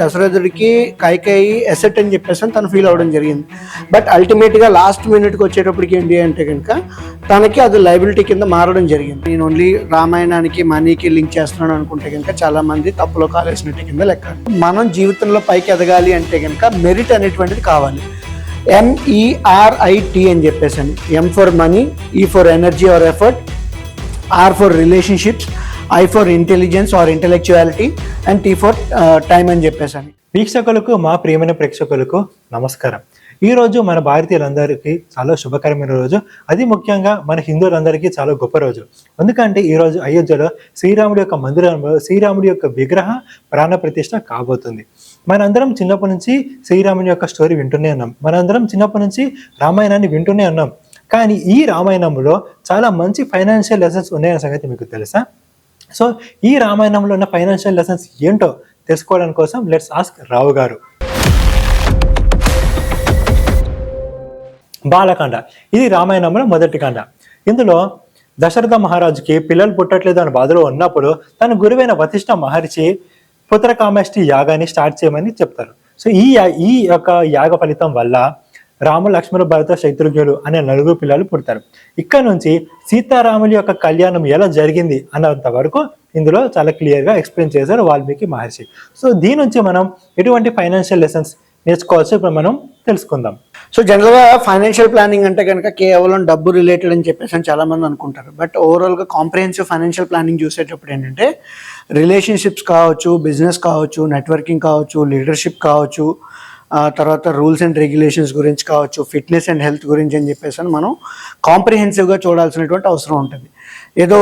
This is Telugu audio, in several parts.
దశరథుడికి కైకేయి ఎసెట్ అని చెప్పేసి అని తను ఫీల్ అవ్వడం జరిగింది. బట్ అల్టిమేట్గా లాస్ట్ మినిట్కి వచ్చేటప్పటికి ఏంటి అంటే కనుక తనకి అది లైబిలిటీ కింద మారడం జరిగింది. నేను ఓన్లీ రామాయణానికి మనీకి లింక్ చేస్తున్నాను అనుకుంటే కనుక చాలా మంది తప్పులో కాలేసినట్టు కింద లెక్క. మనం జీవితంలో పైకి ఎదగాలి అంటే కనుక మెరిట్ అనేటువంటిది కావాలి. M E R I T అని చెప్పేసి అని. M for money E for energy or effort R for relationships I for intelligence or intellectuality and T for time అని చెప్పేసి వీక్షకులకు మా ప్రియమైన ప్రేక్షకులకు నమస్కారం. ఈ రోజు మన భారతీయులందరికీ చాలా శుభకరమైన రోజు. అది ముఖ్యంగా మన హిందువులందరికీ చాలా గొప్ప రోజు. ఎందుకంటే ఈ రోజు అయోధ్యలో శ్రీరాముడి యొక్క మందిరంలో శ్రీరాముడి యొక్క విగ్రహ ప్రాణ ప్రతిష్ట కాబోతుంది. మనందరం చిన్నప్పటి నుంచి శ్రీరాముని యొక్క స్టోరీ వింటూనే ఉన్నాం. మనందరం చిన్నప్పటి నుంచి రామాయణాన్ని వింటూనే ఉన్నాం. కానీ ఈ రామాయణంలో చాలా మంచి ఫైనాన్షియల్ లెసన్స్ ఉన్నాయన్న సంగతి మీకు తెలుసా? సో ఈ రామాయణంలో ఉన్న ఫైనాన్షియల్ లెసన్స్ ఏంటో తెలుసుకోవడం కోసం లెట్స్ ఆస్క్ రావు గారు. బాలకాండ ఇది రామాయణంలో మొదటి కాండ. ఇందులో దశరథ మహారాజుకి పిల్లలు పుట్టట్లేదు అని బాధలో ఉన్నప్పుడు తన గురువైన వశిష్ఠ మహర్షి పుత్రకామష్టి యాగాన్ని స్టార్ట్ చేయమని చెప్తారు. సో ఈ ఈ యొక్క యాగ ఫలితం వల్ల రాము లక్ష్మణ భరత శత్రుఘ్నులు అనే నలుగురు పిల్లలు పుడతారు. ఇక్కడ నుంచి సీతారాముల యొక్క కళ్యాణం ఎలా జరిగింది అన్నంత వరకు ఇందులో చాలా క్లియర్గా ఎక్స్ప్లెయిన్ చేశారు వాల్మీకి మహర్షి. సో దీని నుంచి మనం ఎటువంటి ఫైనాన్షియల్ లెసన్స్ నేర్చుకోవచ్చు ఇప్పుడు మనం తెలుసుకుందాం. సో జనరల్గా ఫైనాన్షియల్ ప్లానింగ్ అంటే కనుక కేవలం డబ్బు రిలేటెడ్ అని చెప్పేసి అని చాలామంది అనుకుంటారు. బట్ ఓవరాల్గా కాంప్రిహెన్సివ్ ఫైనాన్షియల్ ప్లానింగ్ చూసేటప్పుడు ఏంటంటే రిలేషన్షిప్స్ కావచ్చు బిజినెస్ కావచ్చు నెట్వర్కింగ్ కావచ్చు లీడర్షిప్ కావచ్చు ఆ తర్వాత రూల్స్ అండ్ రెగ్యులేషన్స్ గురించి కావచ్చు ఫిట్నెస్ అండ్ హెల్త్ గురించి అని చెప్పేసి అని మనం కాంప్రిహెన్సివ్గా చూడాల్సినటువంటి అవసరం ఉంటుంది. ఏదో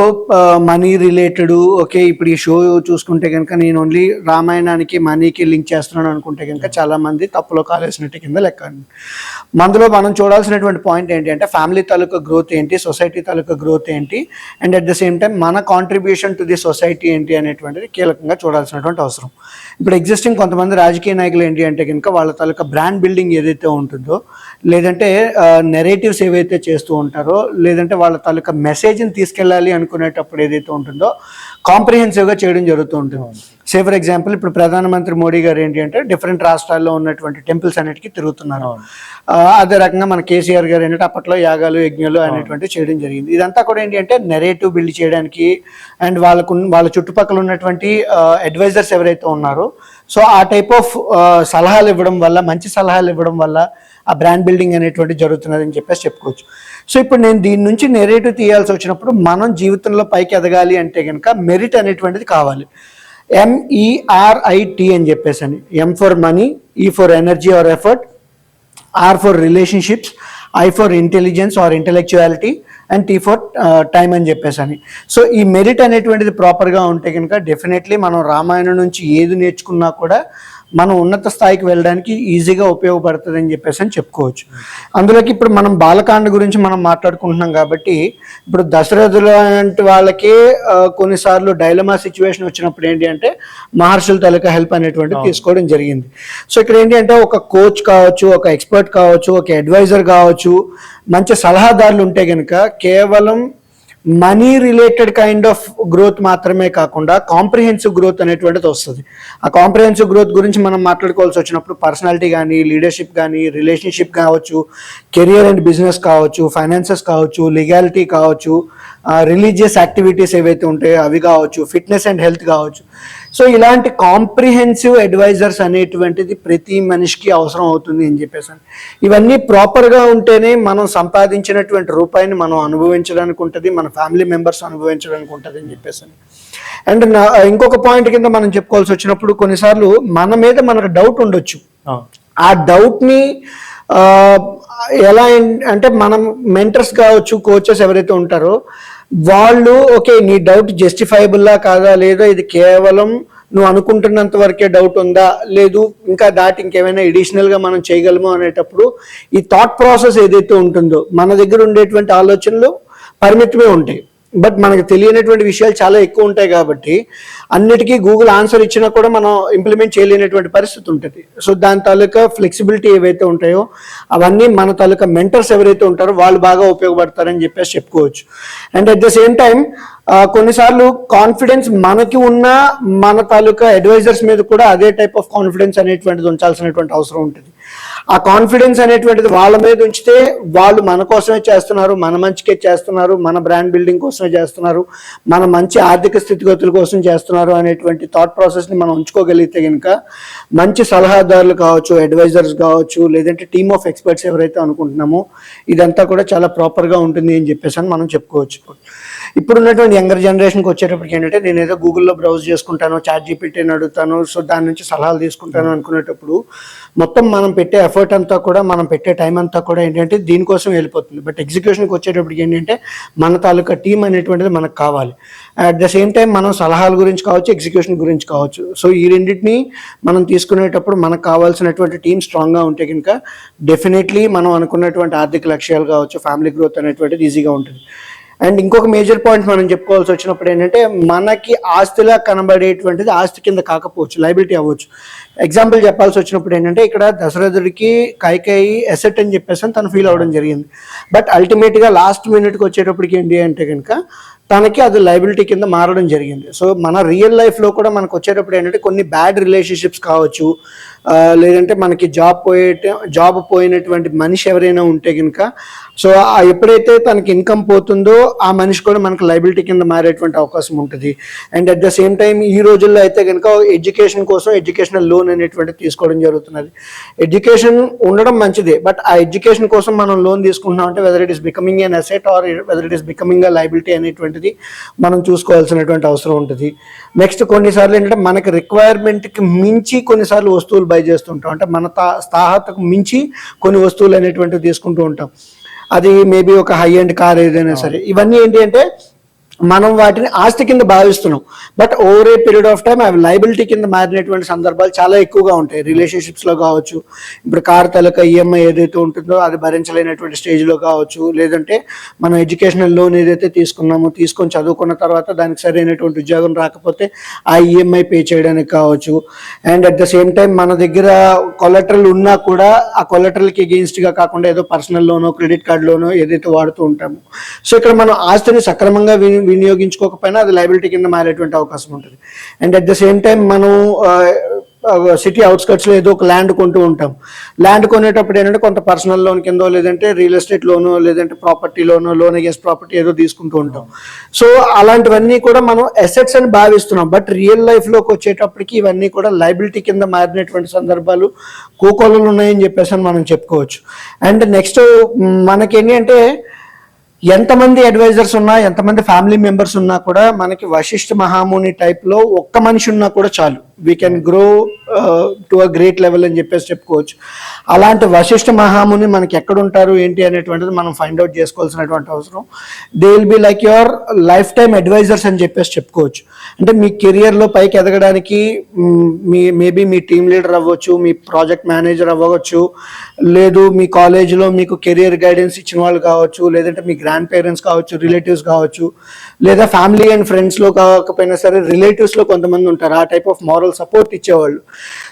మనీ రిలేటెడ్ ఓకే ఇప్పుడు ఈ షో చూసుకుంటే కనుక నేను ఓన్లీ రామాయణానికి మనీకి లింక్ చేస్తున్నాను అనుకుంటే కనుక చాలా మంది తప్పులో కాలేసినట్టు కింద లెక్క మందులో మనం చూడాల్సినటువంటి పాయింట్ ఏంటి అంటే ఫ్యామిలీ తాలూకా గ్రోత్ ఏంటి సొసైటీ తాలూకా గ్రోత్ ఏంటి and at the same time మన కాంట్రిబ్యూషన్ టు ది సొసైటీ ఏంటి అనేటువంటిది కీలకంగా చూడాల్సినటువంటి అవసరం. ఇప్పుడు ఎగ్జిస్టింగ్ కొంతమంది రాజకీయ నాయకులు ఏంటి అంటే కనుక వాళ్ళ తాలూకా బ్రాండ్ బిల్డింగ్ ఏదైతే ఉంటుందో లేదంటే నెరేటివ్స్ ఏవైతే చేస్తూ ఉంటారో లేదంటే వాళ్ళ తాలూకా మెసేజ్ని తీసుకెళ్ళాలి అనుకునేటప్పుడు ఏదైతే ఉంటుందో కాంప్రిహెన్సివ్గా చేయడం జరుగుతూ ఉంటుంది. సే ఫర్ ఎగ్జాంపుల్ ఇప్పుడు ప్రధానమంత్రి మోడీ గారు ఏంటి అంటే డిఫరెంట్ రాష్ట్రాల్లో ఉన్నటువంటి టెంపుల్స్ అన్నిటికీ తిరుగుతున్నారు. అదే రకంగా మన కేసీఆర్ గారు ఏంటంటే అప్పట్లో యాగాలు యజ్ఞాలు అనేటువంటి చేయడం జరిగింది. ఇదంతా కూడా ఏంటి అంటే నెరేటివ్ బిల్డ్ చేయడానికి అండ్ వాళ్ళకు వాళ్ళ చుట్టుపక్కల ఉన్నటువంటి అడ్వైజర్స్ ఎవరైతే ఉన్నారో సో ఆ టైప్ ఆఫ్ సలహాలు ఇవ్వడం వల్ల మంచి సలహాలు ఇవ్వడం వల్ల ఆ బ్రాండ్ బిల్డింగ్ అనేటువంటి జరుగుతున్నదని చెప్పేసి చెప్పుకోవచ్చు. సో ఇప్పుడు నేను దీని నుంచి నెరేటివ్ తీయాల్సి వచ్చినప్పుడు మనం జీవితంలో పైకి ఎదగాలి అంటే కనుక మెరిట్ అనేటువంటిది కావాలి. ఎంఈఆర్ఐటి అని చెప్పేసి e uh, అని M for money E for energy or effort R for relationships I for intelligence or intellectuality and T for time అని చెప్పేసి అని సో ఈ మెరిట్ అనేటువంటిది ప్రాపర్గా ఉంటే కనుక డెఫినెట్లీ మనం రామాయణం నుంచి ఏది నేర్చుకున్నా కూడా మనం ఉన్నత స్థాయికి వెళ్ళడానికి ఈజీగా ఉపయోగపడుతుంది అని చెప్పేసి అని చెప్పుకోవచ్చు. అందులోకి ఇప్పుడు మనం బాలకాండ గురించి మనం మాట్లాడుకుంటున్నాం కాబట్టి ఇప్పుడు దశరథుల లాంటి వాళ్ళకి కొన్నిసార్లు డైలమా సిచ్యువేషన్ వచ్చినప్పుడు ఏంటి అంటే మహర్షుల తాలూకా హెల్ప్ అనేటువంటిది తీసుకోవడం జరిగింది. సో ఇక్కడ ఏంటి అంటే ఒక కోచ్ కావచ్చు ఒక ఎక్స్పర్ట్ కావచ్చు ఒక అడ్వైజర్ కావచ్చు మంచి సలహాదారులు ఉంటే కనుక కేవలం money related kind of growth మాత్రమే కాకుండా కాంప్రిహెన్సివ్ గ్రోత్ అనేటువంటిది వస్తుంది. ఆ కాంప్రిహెన్సివ్ గ్రోత్ గురించి మనం మాట్లాడుకోవాల్సి వచ్చినప్పుడు పర్సనాలిటీ కానీ లీడర్షిప్ కానీ రిలేషన్షిప్ కావచ్చు కెరియర్ అండ్ బిజినెస్ కావచ్చు ఫైనాన్సెస్ కావచ్చు లీగాలిటీ కావచ్చు రిలీజియస్ యాక్టివిటీస్ ఏవైతే ఉంటాయో అవి కావచ్చు ఫిట్నెస్ అండ్ హెల్త్ కావచ్చు సో ఇలాంటి కాంప్రిహెన్సివ్ అడ్వైజర్స్ అనేటువంటిది ప్రతి మనిషికి అవసరం అవుతుంది అని చెప్పేసి ఇవన్నీ ప్రాపర్గా ఉంటేనే మనం సంపాదించినటువంటి రూపాయిని మనం అనుభవించడానికి ఉంటుంది మన ఫ్యామిలీ మెంబర్స్ అనుభవించడానికి ఉంటుంది అని చెప్పేసి అండ్ ఇంకొక పాయింట్ కింద మనం చెప్పుకోవాల్సి వచ్చినప్పుడు కొన్నిసార్లు మన మీద మనకు డౌట్ ఉండొచ్చు. ఆ డౌట్ని ఎలా అంటే మనం మెంటర్స్ కావచ్చు కోచెస్ ఎవరైతే ఉంటారో వాళ్ళు ఓకే నీ డౌట్ జస్టిఫైబుల్లా కాదా లేదా ఇది కేవలం నువ్వు అనుకుంటున్నంత వరకే డౌట్ ఉందా లేదు ఇంకా దాటి ఇంకేమైనా ఎడిషనల్గా మనం చేయగలము అనేటప్పుడు ఈ థాట్ ప్రాసెస్ ఏదైతే ఉంటుందో మన దగ్గర ఉండేటువంటి ఆలోచనలు పరిమితమే ఉంటాయి. బట్ మనకు తెలియనటువంటి విషయాలు చాలా ఎక్కువ ఉంటాయి కాబట్టి అన్నిటికీ గూగుల్ ఆన్సర్ ఇచ్చినా కూడా మనం ఇంప్లిమెంట్ చేయలేనటువంటి పరిస్థితి ఉంటుంది. సో దాని తాలూకా ఫ్లెక్సిబిలిటీ ఏవైతే ఉంటాయో అవన్నీ మన తాలూకా మెంటర్స్ ఎవరైతే ఉంటారో వాళ్ళు బాగా ఉపయోగపడతారని చెప్పేసి చెప్పుకోవచ్చు. And at the same time కొన్నిసార్లు కాన్ఫిడెన్స్ మనకి ఉన్న మన తాలూకా అడ్వైజర్స్ మీద కూడా అదే టైప్ ఆఫ్ కాన్ఫిడెన్స్ అనేటువంటిది ఉంచాల్సినటువంటి అవసరం ఉంటుంది. ఆ కాన్ఫిడెన్స్ అనేటువంటిది వాళ్ళ మీద ఉంచితే వాళ్ళు మన కోసమే చేస్తున్నారు మన మంచికే చేస్తున్నారు మన బ్రాండ్ బిల్డింగ్ కోసమే చేస్తున్నారు మన మంచి ఆర్థిక స్థితిగతుల కోసం చేస్తున్నారు అనేటువంటి థాట్ ప్రాసెస్ని మనం ఉంచుకోగలిగితే కనుక మంచి సలహాదారులు కావచ్చు అడ్వైజర్స్ కావచ్చు లేదంటే టీమ్ ఆఫ్ ఎక్స్పర్ట్స్ ఎవరైతే అనుకుంటున్నామో ఇదంతా కూడా చాలా ప్రాపర్గా ఉంటుంది అని చెప్పేసి అని మనం చెప్పుకోవచ్చు. ఇప్పుడు ఉన్నటువంటి యంగర్ జనరేషన్కి వచ్చేటప్పటికి ఏంటంటే నేను ఏదో గూగుల్లో బ్రౌజ్ చేసుకుంటాను చాట్ జీపీటీని అడుగుతాను సో దాని నుంచి సలహాలు తీసుకుంటాను అనుకునేటప్పుడు మొత్తం మనం పెట్టే ఎఫర్ట్ అంతా కూడా మనం పెట్టే టైం అంతా కూడా ఏంటంటే దీనికోసం వెళ్ళిపోతుంది. బట్ ఎగ్జిక్యూషన్కి వచ్చేటప్పటికి ఏంటంటే మన తాలూకా టీం అనేటువంటిది మనకు కావాలి. అట్ ద సేమ్ టైం మనం సలహాల గురించి కావచ్చు ఎగ్జిక్యూషన్ గురించి కావచ్చు. సో ఈ రెండింటిని మనం తీసుకునేటప్పుడు మనకు కావాల్సినటువంటి టీం స్ట్రాంగ్గా ఉంటే కనుక డెఫినెట్లీ మనం అనుకున్నటువంటి ఆర్థిక లక్ష్యాలు కావచ్చు ఫ్యామిలీ గ్రోత్ అనేటువంటిది ఈజీగా ఉంటుంది. అండ్ ఇంకొక మేజర్ పాయింట్ మనం చెప్పుకోవాల్సి వచ్చినప్పుడు ఏంటంటే మనకి ఆస్తిలా కనబడేటువంటిది ఆస్తి కింద కాకపోవచ్చు లైబిలిటీ అవ్వచ్చు. ఎగ్జాంపుల్ చెప్పాల్సి వచ్చినప్పుడు ఏంటంటే ఇక్కడ దశరథుడికి కైకేయి ఎసెట్ అని చెప్పేసి అని తను ఫీల్ అవ్వడం జరిగింది. బట్ అల్టిమేట్గా లాస్ట్ మినిట్కి వచ్చేటప్పటికి ఏంటి అంటే కనుక తనకి అది లైబిలిటీ కింద మారడం జరిగింది. సో మన రియల్ లైఫ్లో కూడా మనకు వచ్చేటప్పుడు ఏంటంటే కొన్ని బ్యాడ్ రిలేషన్షిప్స్ కావచ్చు లేదంటే మనకి జాబ్ పోయే జాబ్ పోయినటువంటి మనిషి ఎవరైనా ఉంటే కనుక సో ఆ ఎప్పుడైతే తనకి ఇన్కమ్ పోతుందో ఆ మనిషి కూడా మనకు లైబిలిటీ కింద మారేటువంటి అవకాశం ఉంటుంది. And at the same time ఈ రోజుల్లో అయితే కనుక ఎడ్యుకేషన్ కోసం ఎడ్యుకేషనల్ లోన్ అనేటువంటిది తీసుకోవడం జరుగుతున్నది. ఎడ్యుకేషన్ ఉండడం మంచిదే బట్ ఆ ఎడ్యుకేషన్ కోసం మనం లోన్ తీసుకుంటున్నాం అంటే whether it is becoming an asset or whether it is becoming a liability అనేటువంటిది మనం చూసుకోవాల్సినటువంటి అవసరం ఉంటుంది. నెక్స్ట్ కొన్నిసార్లు ఏంటంటే మనకి రిక్వైర్మెంట్కి మించి కొన్నిసార్లు వస్తువులు బై చేస్తుంటాం. అంటే మన తా స్థాహతకు మించి కొన్ని వస్తువులు అనేటువంటివి తీసుకుంటూ ఉంటాం. అది మేబీ ఒక హై ఎండ్ కార్ ఏదైనా సరే. ఇవన్నీ ఏంటి అంటే మనం వాటిని ఆస్తి కింద భావిస్తున్నాం. But over a period of time అవి లైబిలిటీ కింద మారినటువంటి సందర్భాలు చాలా ఎక్కువగా ఉంటాయి. రిలేషన్షిప్స్లో కావచ్చు ఇప్పుడు కార్ తలక ఈఎంఐ ఏదైతే ఉంటుందో అది భరించలేనటువంటి స్టేజ్లో కావచ్చు లేదంటే మనం ఎడ్యుకేషనల్ లోన్ ఏదైతే తీసుకున్నామో తీసుకొని చదువుకున్న తర్వాత దానికి సరైనటువంటి ఉద్యోగం రాకపోతే ఆ ఈఎంఐ పే చేయడానికి కావచ్చు. And at the same time మన దగ్గర కొలెటరల్ ఉన్నా కూడా ఆ కొలెటరల్కి గా కాకుండా ఏదో పర్సనల్ లోనో క్రెడిట్ కార్డ్ లోనో ఏదైతే వాడుతూ ఉంటామో. సో ఇక్కడ మనం ఆస్తిని సక్రమంగా విని వినియోగించుకోకపోయినా అది లైబిలిటీ కింద మారేటువంటి అవకాశం ఉంటుంది. And at the same time మనం సిటీ అవుట్స్కట్స్లో ఏదో ఒక ల్యాండ్ కొంటూ ఉంటాం. ల్యాండ్ కొనేటప్పుడు ఏంటంటే కొంత పర్సనల్ లోన్ కిందో లేదంటే రియల్ ఎస్టేట్ లోను లేదంటే property loan loan against property ఏదో తీసుకుంటూ ఉంటాం. సో అలాంటివన్నీ కూడా మనం అసెట్స్ అని భావిస్తున్నాం. బట్ రియల్ లైఫ్లోకి వచ్చేటప్పటికి ఇవన్నీ కూడా లైబిలిటీ కింద మారినటువంటి సందర్భాలు కోకోలలో ఉన్నాయని చెప్పేసి అని మనం చెప్పుకోవచ్చు. అండ్ నెక్స్ట్ మనకేంటి అంటే ఎంతమంది అడ్వైజర్స్ ఉన్నా ఎంతమంది ఫ్యామిలీ మెంబర్స్ ఉన్నా కూడా మనకి వశిష్ఠ మహాముని టైప్లో ఒక్క మనిషి ఉన్నా కూడా చాలు. We can grow to a great level అని చెప్పేసి చెప్పుకోవచ్చు. అలాంటి వశిష్ఠ మహాముని మనకి ఎక్కడ ఉంటారు ఏంటి అనేటువంటిది మనం ఫైండ్ అవుట్ చేసుకోవాల్సినటువంటి అవసరం. They will be like your lifetime advisors అని చెప్పేసి చెప్పుకోవచ్చు. అంటే మీ కెరియర్లో పైకి ఎదగడానికి మీ మేబీ మీ టీమ్ లీడర్ అవ్వచ్చు మీ ప్రాజెక్ట్ మేనేజర్ అవ్వచ్చు లేదు మీ కాలేజీలో మీకు కెరియర్ గైడెన్స్ ఇచ్చిన వాళ్ళు కావచ్చు లేదంటే మీ గ్రాండ్ పేరెంట్స్ కావచ్చు రిలేటివ్స్ కావచ్చు లేదా ఫ్యామిలీ అండ్ ఫ్రెండ్స్లో కాకపోయినా సరే రిలేటివ్స్లో కొంతమంది ఉంటారు. ఆ టైప్ ఆఫ్ మారల్ సపోర్ట్ ఇచ్చేవాళ్ళు.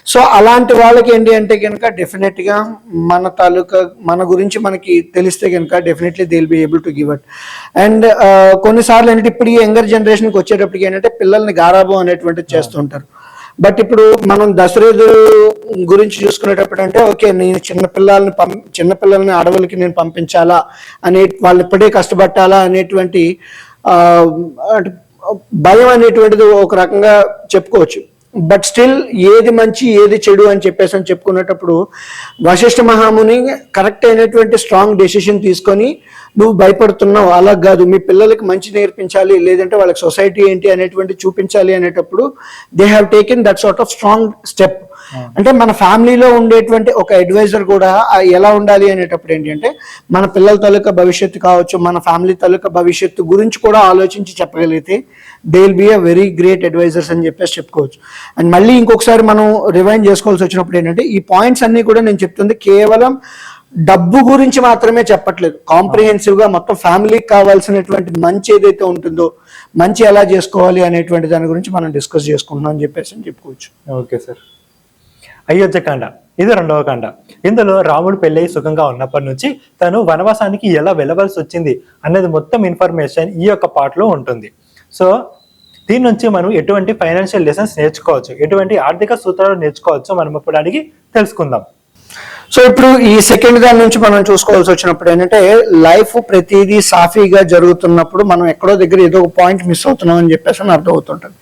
సో అలాంటి వాళ్ళకి ఏంటి అంటే కనుక డెఫినెట్గా మన తాలూకా మన గురించి మనకి తెలిస్తే కనుక definitely they will be able to give at and కొన్నిసార్లు ఏంటంటే ఇప్పుడు ఈ యంగర్ జనరేషన్కి వచ్చేటప్పటికి ఏంటంటే పిల్లల్ని గారాబం అనేటువంటిది చేస్తుంటారు బట్ ఇప్పుడు మనం దశరథు గురించి చూసుకునేటప్పుడు అంటే ఓకే నేను చిన్న పిల్లల్ని పం చిన్నపిల్లల్ని అడవులకి నేను పంపించాలా అనే వాళ్ళు ఇప్పుడే కష్టపట్టాలా అనేటువంటి భయం అనేటువంటిది ఒక రకంగా చెప్పుకోవచ్చు. బట్ స్టిల్ ఏది మంచి ఏది చెడు అని చెప్పేసి అని చెప్పుకునేటప్పుడు వశిష్ఠ మహాముని కరెక్ట్ అయినటువంటి స్ట్రాంగ్ డెసిషన్ తీసుకొని నువ్వు భయపడుతున్నావు అలా కాదు. మీ పిల్లలకి మంచి నేర్పించాలి లేదంటే వాళ్ళకి సొసైటీ ఏంటి అనేటువంటి చూపించాలి అనేటప్పుడు they have taken that sort of strong step అంటే మన ఫ్యామిలీలో ఉండేటువంటి ఒక అడ్వైజర్ కూడా ఎలా ఉండాలి అనేటప్పుడు ఏంటంటే మన పిల్లల తాలూకా భవిష్యత్తు కావచ్చు మన ఫ్యామిలీ తాలూకా భవిష్యత్తు గురించి కూడా ఆలోచించి చెప్పగలిగితే they will be a very great advisors అని చెప్పేసి చెప్పుకోవచ్చు. అండ్ మళ్ళీ ఇంకొకసారి మనం రివైండ్ చేసుకోవాల్సి వచ్చినప్పుడు ఏంటంటే ఈ పాయింట్స్ అన్ని కూడా నేను చెప్తుంది కేవలం డబ్బు గురించి మాత్రమే చెప్పట్లేదు. కాంప్రిహెన్సివ్గా మొత్తం ఫ్యామిలీకి కావాల్సినటువంటి మంచి ఏదైతే ఉంటుందో మంచి ఎలా చేసుకోవాలి అనేటువంటి దాని గురించి మనం డిస్కస్ చేసుకుంటున్నాం అని చెప్పేసి అని చెప్పుకోవచ్చు. Okay sir. అయోధ్య కాండ. ఇది రెండవ కాండ. ఇందులో రాముడు పెళ్ళై సుఖంగా ఉన్నప్పటి నుంచి తను వనవాసానికి ఎలా వెళ్ళవలసి వచ్చింది అనేది మొత్తం ఇన్ఫర్మేషన్ ఈ యొక్క పాటలో ఉంటుంది. సో దీని నుంచి మనం ఎటువంటి ఫైనాన్షియల్ లెసన్స్ నేర్చుకోవచ్చు ఎటువంటి ఆర్థిక సూత్రాలు నేర్చుకోవచ్చు మనం ఇప్పుడు అడిగి తెలుసుకుందాం. సో ఇప్పుడు ఈ సెకండ్ దాని నుంచి మనం చూసుకోవాల్సి వచ్చినప్పుడు ఏంటంటే లైఫ్ ప్రతిదీ సాఫీగా జరుగుతున్నప్పుడు మనం ఎక్కడో దగ్గర ఏదో ఒక పాయింట్ మిస్ అవుతున్నాం అని చెప్పేసి అని అర్థం అవుతుంటుంది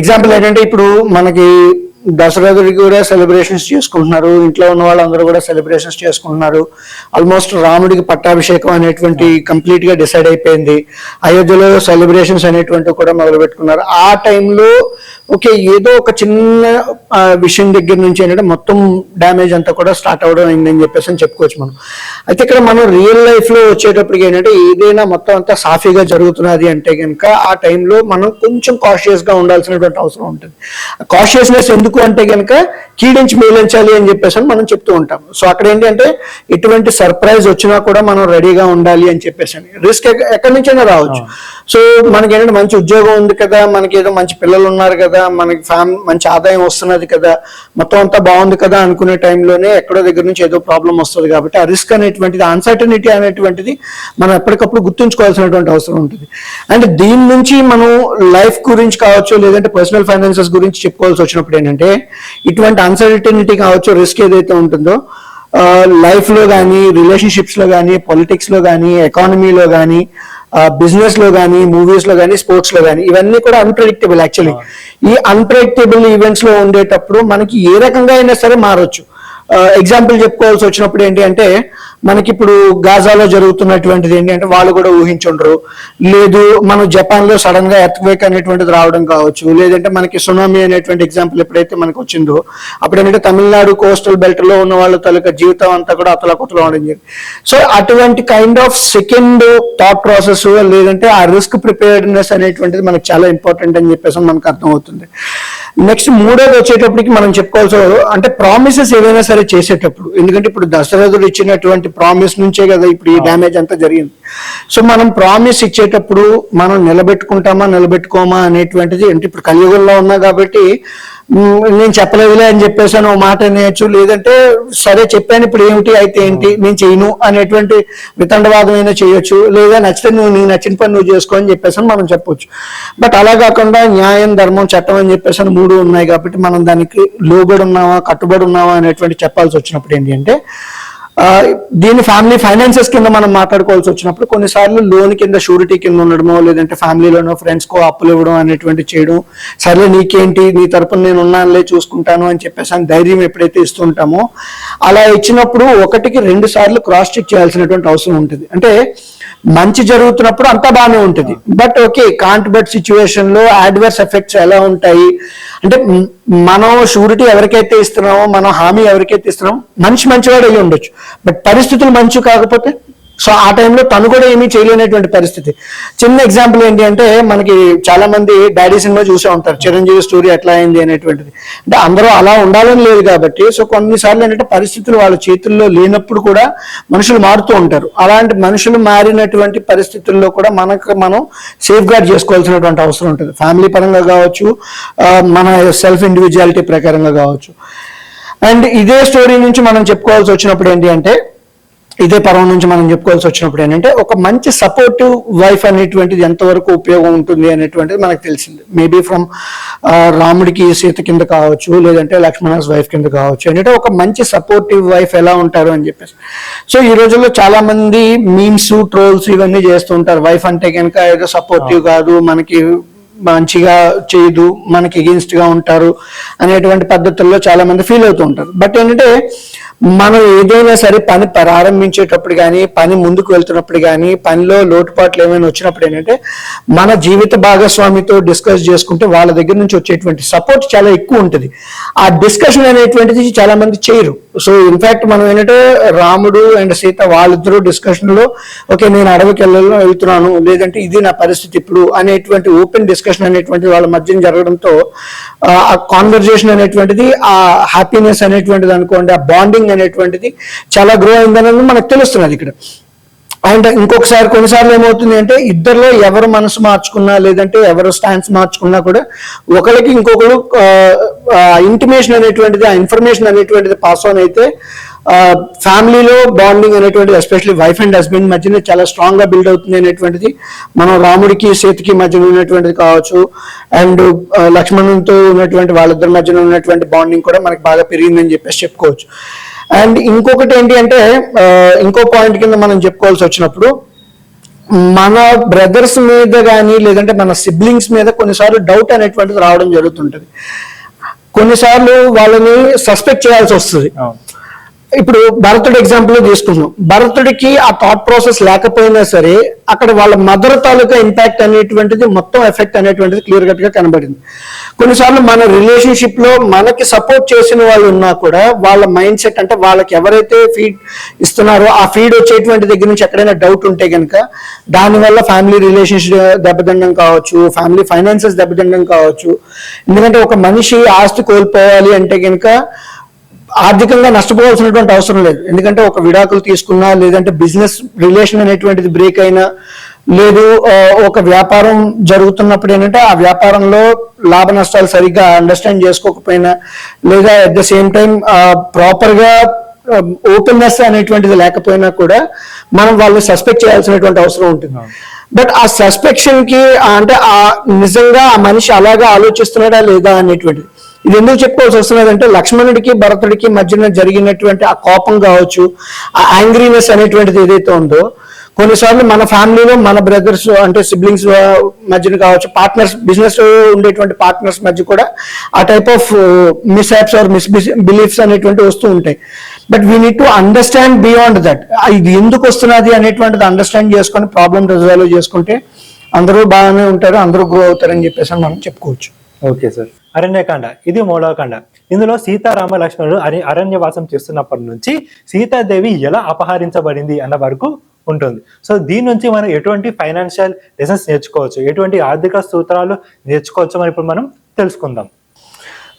ఎగ్జాంపుల్ ఏంటంటే ఇప్పుడు మనకి దసరాకి కూడా సెలబ్రేషన్స్ చేసుకుంటున్నారు. ఇంట్లో ఉన్న వాళ్ళందరూ కూడా సెలబ్రేషన్స్ చేసుకుంటున్నారు. ఆల్మోస్ట్ రాముడికి పట్టాభిషేకం అనేటువంటి కంప్లీట్గా డిసైడ్ అయిపోయింది. అయోధ్యలో సెలబ్రేషన్స్ అనేటువంటివి కూడా మొదలు పెట్టుకున్నారు ఆ టైంలో ఓకే ఏదో ఒక చిన్న విషయం దగ్గర నుంచి ఏంటంటే మొత్తం డ్యామేజ్ అంతా కూడా స్టార్ట్ అవడం అయిందని చెప్పేసి అని చెప్పుకోవచ్చు మనం. అయితే ఇక్కడ మనం రియల్ లైఫ్లో వచ్చేటప్పటికి ఏంటంటే ఏదైనా మొత్తం అంతా సాఫీగా జరుగుతున్నది అంటే కనుక ఆ టైంలో మనం కొంచెం కాషియస్గా ఉండాల్సినటువంటి అవసరం ఉంటుంది. కాషియస్నెస్ ఎందుకు అంటే కనుక కీడించి మేలించాలి అని చెప్పేసి అని మనం చెప్తూ ఉంటాం. సో అక్కడ ఏంటంటే ఎటువంటి సర్ప్రైజ్ వచ్చినా కూడా మనం రెడీగా ఉండాలి అని చెప్పేసి అని. రిస్క్ ఎక్కడి నుంచైనా రావచ్చు. సో మనకి ఏంటంటే మంచి ఉద్యోగం ఉంది కదా మనకి ఏదో మంచి పిల్లలు ఉన్నారు కదా మనకి ఫ్యామ్ మంచి ఆదాయం వస్తున్నది కదా మొత్తం అంతా బాగుంది కదా అనుకునే టైంలోనే ఎక్కడో దగ్గర నుంచి ఏదో ప్రాబ్లం వస్తుంది కాబట్టి ఆ రిస్క్ అనేటువంటిది అన్సర్టనిటీ అనేటువంటిది మనం ఎప్పటికప్పుడు గుర్తుంచుకోవాల్సినటువంటి అవసరం ఉంటుంది. అండ్ దీని నుంచి మనం లైఫ్ గురించి కావచ్చు లేదంటే పర్సనల్ ఫైనాన్సెస్ గురించి చెప్పుకోవాల్సి వచ్చినప్పుడు ఏంటంటే ఇటువంటి అన్సర్టనిటీ కావచ్చు రిస్క్ ఏదైతే ఉంటుందో లైఫ్లో కానీ రిలేషన్షిప్స్లో కానీ పొలిటిక్స్లో కానీ ఎకానమీలో కానీ బిజినెస్లో కానీ మూవీస్లో కానీ స్పోర్ట్స్లో కానీ ఇవన్నీ కూడా అన్ప్రెడిక్టబుల్ యాక్చువల్లీ ఈ అన్ప్రెడిక్టబుల్ ఈవెంట్స్లో ఉండేటప్పుడు మనకి ఏ రకంగా అయినా సరే మారొచ్చు. ఎగ్జాంపుల్ చెప్పుకోవాల్సి వచ్చినప్పుడు ఏంటి అంటే మనకి ఇప్పుడు గాజాలో జరుగుతున్నటువంటిది ఏంటి అంటే వాళ్ళు కూడా ఊహించుండ్రు. లేదు మనం జపాన్లో సడన్గా ఎర్త్వేక్ అనేటువంటిది రావడం కావచ్చు లేదంటే మనకి సునామీ అనేటువంటి ఎగ్జాంపుల్ ఎప్పుడైతే మనకు వచ్చిందో అప్పుడు ఏంటంటే తమిళనాడు కోస్టల్ బెల్ట్లో ఉన్న వాళ్ళ తాలూకా జీవితం అంతా కూడా అతలకుతలం అవడం జరిగింది. సో అటువంటి kind of second thought process లేదంటే ఆ రిస్క్ ప్రిపేర్డ్నెస్ అనేటువంటిది మనకు చాలా ఇంపార్టెంట్ అని చెప్పేసి మనకు అర్థమవుతుంది. నెక్స్ట్ మూడోది వచ్చేటప్పటికి మనం చెప్పుకోవాల్సి అంటే ప్రామిసెస్ ఏవైనా సరే చేసేటప్పుడు ఎందుకంటే ఇప్పుడు దశరథుడు ఇచ్చినటువంటి ప్రామిస్ నుంచే కదా ఇప్పుడు ఈ డ్యామేజ్ అంతా జరిగింది. సో మనం ప్రామిస్ ఇచ్చేటప్పుడు మనం నిలబెట్టుకుంటామా నిలబెట్టుకోమా అనేటువంటిది అంటే ఇప్పుడు కలియుగంలో ఉన్నా కాబట్టి నేను చెప్పలేదులే అని చెప్పేసి అని ఓ మాట అనేయచ్చు. లేదంటే సరే చెప్పాను ఇప్పుడు ఏమిటి అయితే ఏంటి నేను చేయను అనేటువంటి వితండవాదం అయినా చేయొచ్చు. లేదా నచ్చితే నువ్వు నీకు నచ్చిన పని నువ్వు చేసుకో అని చెప్పేసి అని మనం చెప్పొచ్చు. బట్ అలా కాకుండా న్యాయం ధర్మం చట్టం అని చెప్పేసి మూడు ఉన్నాయి కాబట్టి మనం దానికి లోబడి ఉన్నావా కట్టుబడి ఉన్నావా అనేటువంటి చెప్పాల్సి వచ్చినప్పుడు ఏంటి అంటే దీని ఫ్యామిలీ ఫైనాన్సెస్ కింద మనం మాట్లాడుకోవాల్సి వచ్చినప్పుడు కొన్నిసార్లు లోన్ కింద షూరిటీ కింద ఉండడమో లేదంటే ఫ్యామిలీలోనో ఫ్రెండ్స్కో అప్పులు ఇవ్వడం అనేటువంటి చేయడం. సరే నీకేంటి? నీ తరపున నేను ఉన్నానులే చూసుకుంటాను అని చెప్పేసి అని ధైర్యం ఎప్పుడైతే ఇస్తుంటామో అలా ఇచ్చినప్పుడు ఒకటికి రెండు సార్లు క్రాస్ చెక్ చేయాల్సినటువంటి అవసరం ఉంటుంది. అంటే మంచి జరుగుతున్నప్పుడు అంతా బాగానే ఉంటుంది. బట్ ఓకే కాంట్ బట్ సిచ్యువేషన్లో అడ్వర్స్ ఎఫెక్ట్స్ ఎలా ఉంటాయి? అంటే మనం షూరిటీ ఎవరికైతే ఇస్తున్నామో మనం హామీ ఎవరికైతే ఇస్తున్నామో మనిషి మంచివాడు అయ్యి ఉండొచ్చు. బట్ పరిస్థితులు మంచి కాకపోతే సో ఆ టైంలో తను కూడా ఏమీ చేయలేనటువంటి పరిస్థితి. చిన్న ఎగ్జాంపుల్ ఏంటి అంటే మనకి చాలా మంది డాడీ సినిమా చూసే ఉంటారు. చిరంజీవి స్టోరీ ఎట్లా అయింది అనేటువంటిది. అంటే అందరూ అలా ఉండాలని లేదు కాబట్టి సో కొన్నిసార్లు ఏంటంటే పరిస్థితులు వాళ్ళ చేతుల్లో లేనప్పుడు కూడా మనుషులు మారుతూ ఉంటారు. అలాంటి మనుషులు మారినటువంటి పరిస్థితుల్లో కూడా మనకు మనం సేఫ్ గార్డ్ చేసుకోవాల్సినటువంటి అవసరం ఉంటుంది. ఫ్యామిలీ పరంగా కావచ్చు మన సెల్ఫ్ ఇండివిజువాలిటీ ప్రకారంగా కావచ్చు. అండ్ ఇదే స్టోరీ నుంచి మనం చెప్పుకోవాల్సి వచ్చినప్పుడు ఏంటి అంటే ఇదే పర్వం నుంచి మనం చెప్పుకోవాల్సి వచ్చినప్పుడు ఏంటంటే ఒక మంచి సపోర్టివ్ వైఫ్ అనేటువంటిది ఎంతవరకు ఉపయోగం ఉంటుంది అనేటువంటిది మనకు తెలిసింది. మేబీ ఫ్రమ్ రాముడికి సీత కింద కావచ్చు లేదంటే లక్ష్మణస్ వైఫ్ కింద కావచ్చు. ఏంటంటే ఒక మంచి సపోర్టివ్ వైఫ్ ఎలా ఉంటారు అని చెప్పేసి. సో ఈ రోజుల్లో చాలా మంది మీమ్స్ ట్రోల్స్ ఇవన్నీ చేస్తూ ఉంటారు. వైఫ్ అంటే కనుక ఏదో సపోర్టివ్ కాదు మనకి మంచిగా చేయదు మనకి గా ఉంటారు అనేటువంటి పద్ధతుల్లో చాలా మంది ఫీల్ అవుతూ ఉంటారు. బట్ ఏంటంటే మనం ఏదైనా సరే పని ప్రారంభించేటప్పుడు కానీ పని ముందుకు వెళ్తున్నప్పుడు కానీ పనిలో లోటుపాట్లు ఏమైనా వచ్చినప్పుడు ఏంటంటే మన జీవిత భాగస్వామితో డిస్కస్ చేసుకుంటే వాళ్ళ దగ్గర నుంచి వచ్చేటువంటి సపోర్ట్ చాలా ఎక్కువ ఉంటుంది. ఆ డిస్కషన్ అనేటువంటిది చాలా మంది చేయరు. సో ఇన్ఫాక్ట్ మనం ఏంటంటే రాముడు అండ్ సీత వాళ్ళిద్దరూ డిస్కషన్లో ఓకే నేను అడవికి వెళ్ళను వెళ్తున్నాను లేదంటే ఇది నా పరిస్థితి ఇప్పుడు అనేటువంటి ఓపెన్ డిస్కషన్ అనేటువంటి వాళ్ళ మధ్య జరగడంతో ఆ కాన్వర్జేషన్ అనేటువంటిది ఆ హ్యాపీనెస్ అనేటువంటిది అనుకోండి ఆ బాండింగ్ అనేటువంటిది చాలా గ్రో అయిందనేది మనకు తెలుస్తున్నది ఇక్కడ. అండ్ ఇంకొకసారి కొన్నిసార్లు ఏమవుతుంది అంటే ఇద్దరిలో ఎవరు మనసు మార్చుకున్నా లేదంటే ఎవరు స్టాండ్స్ మార్చుకున్నా కూడా ఒకరికి ఇంకొకరు ఇంటిమేషన్ అనేటువంటిది ఆ ఇన్ఫర్మేషన్ అనేటువంటిది పాస్ ఆన్ అయితే ఫ్యామిలీలో బాండింగ్ అనేటువంటిది ఎస్పెషల్లీ వైఫ్ అండ్ హస్బెండ్ మధ్యన చాలా స్ట్రాంగ్గా బిల్డ్ అవుతుంది అనేటువంటిది మనం రాముడికి సీతకి మధ్యన ఉన్నటువంటిది కావచ్చు అండ్ లక్ష్మణునితో ఉన్నటువంటి వాళ్ళిద్దరి మధ్యన ఉన్నటువంటి బాండింగ్ కూడా మనకి బాగా పెరిగిందని చెప్పేసి చెప్పుకోవచ్చు. అండ్ ఇంకొకటి ఏంటి అంటే ఇంకో పాయింట్ కింద మనం చెప్పుకోవాల్సి వచ్చినప్పుడు మన బ్రదర్స్ మీద కానీ లేదంటే మన సిబ్లింగ్స్ మీద కొన్నిసార్లు డౌట్ అనేటువంటిది రావడం జరుగుతుంటుంది. కొన్నిసార్లు వాళ్ళని సస్పెక్ట్ చేయాల్సి వస్తుంది. ఇప్పుడు భరతుడి ఎగ్జాంపుల్ తీసుకున్నాం భరతుడికి ఆ థాట్ ప్రాసెస్ లేకపోయినా సరే అక్కడ వాళ్ళ మదర్ తాలూకా ఇంపాక్ట్ అనేటువంటిది మొత్తం ఎఫెక్ట్ అనేటువంటిది క్లియర్ కట్గా కనబడింది. కొన్నిసార్లు మన రిలేషన్షిప్లో మనకి సపోర్ట్ చేసిన వాళ్ళు ఉన్నా కూడా వాళ్ళ మైండ్ సెట్ అంటే వాళ్ళకి ఎవరైతే ఫీడ్ ఇస్తున్నారో ఆ ఫీడ్ వచ్చేటువంటి దగ్గర నుంచి ఎక్కడైనా డౌట్ ఉంటే కనుక దానివల్ల ఫ్యామిలీ రిలేషన్షిప్ దెబ్బతిండం కావచ్చు ఫ్యామిలీ ఫైనాన్సెస్ దెబ్బతిండం కావచ్చు. ఎందుకంటే ఒక మనిషి ఆస్తి కోల్పోవాలి అంటే కనుక ఆర్థికంగా నష్టపోవాల్సినటువంటి అవసరం లేదు. ఎందుకంటే ఒక విడాకులు తీసుకున్నా లేదంటే బిజినెస్ రిలేషన్ అనేటువంటిది బ్రేక్ అయినా లేదు ఒక వ్యాపారం జరుగుతున్నప్పుడు ఏంటంటే ఆ వ్యాపారంలో లాభ నష్టాలు సరిగ్గా అండర్స్టాండ్ చేసుకోకపోయినా లేదా అట్ ద సేమ్ టైం ప్రాపర్గా ఓపెన్నెస్ అనేటువంటిది లేకపోయినా కూడా మనం వాళ్ళు సస్పెక్ట్ చేయాల్సినటువంటి అవసరం ఉంటుంది. బట్ ఆ సస్పెక్షన్కి అంటే ఆ నిజంగా ఆ మనిషి అలాగా ఆలోచిస్తున్నాడా లేదా అనేటువంటిది. ఇది ఎందుకు చెప్పుకోవాల్సి వస్తున్నదంటే లక్ష్మణుడికి భరతుడికి మధ్యన జరిగినటువంటి ఆ కోపం కావచ్చు ఆ యాంగ్రీనెస్ అనేటువంటిది ఏదైతే ఉందో కొన్నిసార్లు మన ఫ్యామిలీలో మన బ్రదర్స్ అంటే సిబ్లింగ్స్ మధ్యన కావచ్చు పార్ట్నర్స్ బిజినెస్ ఉండేటువంటి పార్ట్నర్స్ మధ్య కూడా ఆ type of mishaps or misbeliefs అనేటువంటి వస్తూ ఉంటాయి. But we need to understand beyond that ఇది ఎందుకు వస్తున్నది అనేటువంటిది అండర్స్టాండ్ చేసుకొని ప్రాబ్లమ్ రిజాల్వ్ చేసుకుంటే అందరూ బాగానే ఉంటారు అందరూ గ్రో అవుతారని చెప్పేసి అని మనం చెప్పుకోవచ్చు. Okay sir Aranyakanda. ఇది మూడవ కాండ ఇందులో సీతారామ లక్ష్మణుడు అరణ్య అరణ్యవాసం చేస్తున్నప్పటి నుంచి సీతాదేవి ఎలా అపహరించబడింది అన్న వరకు ఉంటుంది. సో దీని నుంచి మనం ఎటువంటి ఫైనాన్షియల్ లెసన్స్ నేర్చుకోవచ్చు? ఎటువంటి ఆర్థిక సూత్రాలు నేర్చుకోవచ్చు అని ఇప్పుడు మనం తెలుసుకుందాం.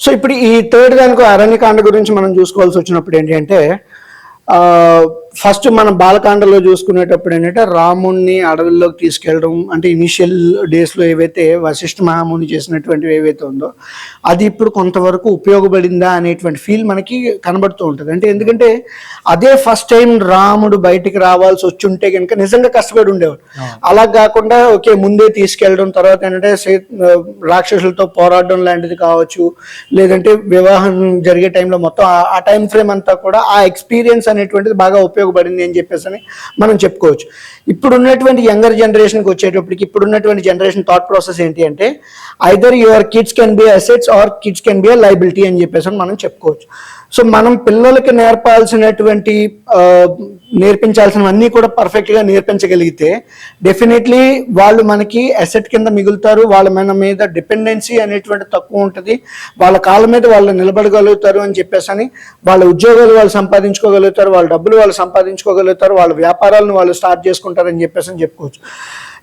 సో ఇప్పుడు ఈ థర్డ్ దానికి అరణ్యకాండ గురించి మనం చూసుకోవాల్సి వచ్చినప్పుడు ఏంటంటే ఫస్ట్ మన బాలకాండలో చూసుకునేటప్పుడు ఏంటంటే రాముణ్ణి అడవుల్లోకి తీసుకెళ్ళడం అంటే ఇనిషియల్ డేస్లో ఏవైతే వశిష్ఠ మహాముని చేసినటువంటివి ఏవైతే ఉందో అది ఇప్పుడు కొంతవరకు ఉపయోగపడిందా అనేటువంటి ఫీల్ మనకి కనబడుతూ ఉంటుంది. అంటే ఎందుకంటే అదే ఫస్ట్ టైం రాముడు బయటికి రావాల్సి వచ్చి ఉంటే కనుక నిజంగా కష్టపడి ఉండేవాడు. అలా కాకుండా ఓకే ముందే తీసుకెళ్ళడం తర్వాత ఏంటంటే రాక్షసులతో పోరాడడం లాంటిది కావచ్చు లేదంటే వివాహం జరిగే టైంలో మొత్తం ఆ- ఆ టైం ఫ్రేమ్ అంతా కూడా ఆ ఎక్స్పీరియన్స్ అనేటువంటిది బాగా ఉపయోగపడింది అని చెప్పేసి అని మనం చెప్పుకోవచ్చు. ఇప్పుడు ఉన్నటువంటి యంగర్ జనరేషన్కి వచ్చేటప్పటికి ఇప్పుడు ఉన్నటువంటి జనరేషన్ థాట్ ప్రాసెస్ ఏంటి అంటే either your kids can be assets or kids can be a liability అని చెప్పేసి మనం చెప్పుకోవచ్చు. సో మనం పిల్లలకి నేర్పాల్సినటువంటి నేర్పించాల్సినవన్నీ కూడా పర్ఫెక్ట్గా నేర్పించగలిగితే డెఫినెట్లీ వాళ్ళు మనకి అసెట్ కింద మిగులుతారు వాళ్ళ మన మీద డిపెండెన్సీ అనేటువంటి తక్కువ ఉంటుంది. వాళ్ళ కాళ్ళ మీద వాళ్ళు నిలబడగలుగుతారు అని చెప్పేసి అని వాళ్ళ ఉద్యోగాలు వాళ్ళు సంపాదించుకోగలుగుతారు వాళ్ళ డబ్బులు వాళ్ళు సంపాదించుకోగలుగుతారు వాళ్ళ వ్యాపారాలను వాళ్ళు స్టార్ట్ చేసుకుంటారని చెప్పేసి అని చెప్పుకోవచ్చు.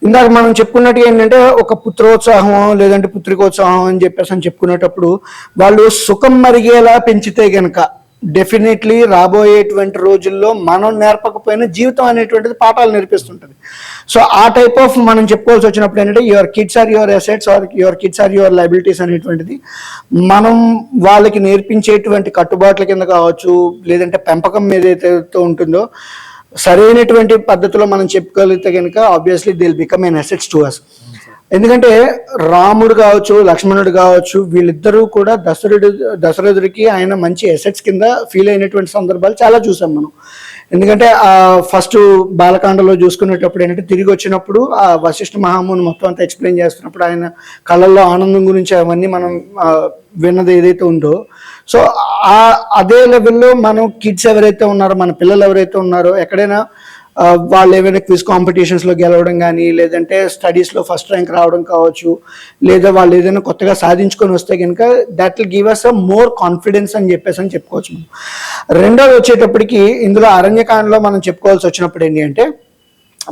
ఇందాక మనం చెప్పుకున్నట్టు ఏంటంటే ఒక పుత్రోత్సాహం లేదంటే పుత్రికోత్సాహం అని చెప్పేసి అని చెప్పుకునేటప్పుడు వాళ్ళు సుఖం మరిగేలా పెంచితే గనక డెఫినెట్లీ రాబోయేటువంటి రోజుల్లో మనం నేర్పకపోయినా జీవితం అనేటువంటిది పాఠాలు నేర్పిస్తుంటుంది. సో ఆ టైప్ ఆఫ్ మనం చెప్పుకోవాల్సి వచ్చినప్పుడు ఏంటంటే your kids are your assets or your kids are your liabilities అనేటువంటిది. మనం వాళ్ళకి నేర్పించేటువంటి కట్టుబాట్ల కింద కావచ్చు లేదంటే పెంపకం ఏదైతే ఉంటుందో సరైనటువంటి పద్ధతిలో మనం చెప్పుకోగలిగితే కనుక obviously they'll become an assets to us ఎందుకంటే రాముడు కావచ్చు లక్ష్మణుడు కావచ్చు వీళ్ళిద్దరూ కూడా దశరథుడు దశరథుడికి ఆయన మంచి ఎసెట్స్ కింద ఫీల్ అయినటువంటి సందర్భాలు చాలా చూసాం మనం. ఎందుకంటే ఆ ఫస్ట్ బాలకాండలో చూసుకునేటప్పుడు ఏంటంటే తిరిగి వచ్చినప్పుడు ఆ వశిష్ఠ మహాముని మొత్తం అంతా ఎక్స్ప్లెయిన్ చేస్తున్నప్పుడు ఆయన కళల్లో ఆనందం గురించి అవన్నీ మనం విన్నది ఏదైతే ఉందో. సో ఆ అదే లెవెల్లో మనం కిడ్స్ ఎవరైతే ఉన్నారో మన పిల్లలు ఎవరైతే ఉన్నారో ఎక్కడైనా వాళ్ళు ఏమైనా క్విజ్ కాంపిటీషన్స్లో గెలవడం కానీ లేదంటే స్టడీస్లో ఫస్ట్ ర్యాంక్ రావడం కావచ్చు లేదా వాళ్ళు ఏదైనా కొత్తగా సాధించుకొని వస్తే కనుక that will give us a more confidence అని చెప్పేసి అని చెప్పుకోవచ్చు మనం. రెండోది వచ్చేటప్పటికి ఇందులో అరణ్యకాండలో మనం చెప్పుకోవాల్సి వచ్చినప్పుడు ఏంటి అంటే